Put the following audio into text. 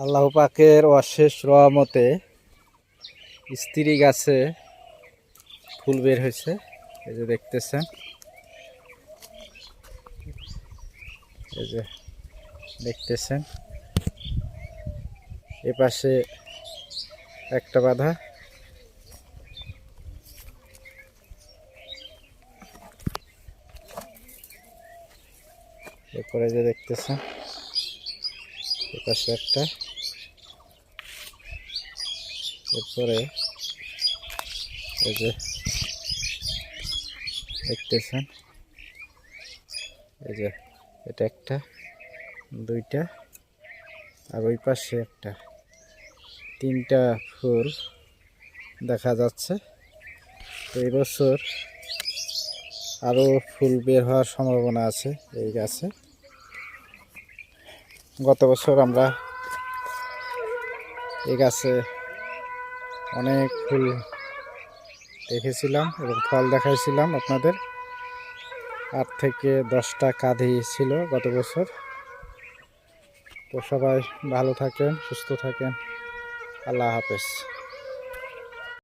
আল্লাহ পাকের অশেষ রহমতে স্ত্রী গাছে ফুল বের হয়েছে। এই যে দেখতেছেন। এই যে দেখতেছেন। এ পাশে একটা বাধা। এরপরে যে দেখতেছেন, এ পাশে একটা। এরপরে এই যে দেখতেছেন, এই যে এটা একটা, দুইটা, আর ওই পাশে একটা। তিনটা ফুল দেখা যাচ্ছে। তো এই বছর আরও ফুল বের হওয়ার সম্ভাবনা আছে এই গাছে। গত বছর আমরা এই গাছে অনেক ফুল দেখেছিলাম এবং ফল দেখাইছিলাম আপনাদের। আট থেকে দশটা কাঁধি ছিল গত বছর। তো সবাই ভালো থাকেন, সুস্থ থাকেন। আল্লাহ হাফেজ।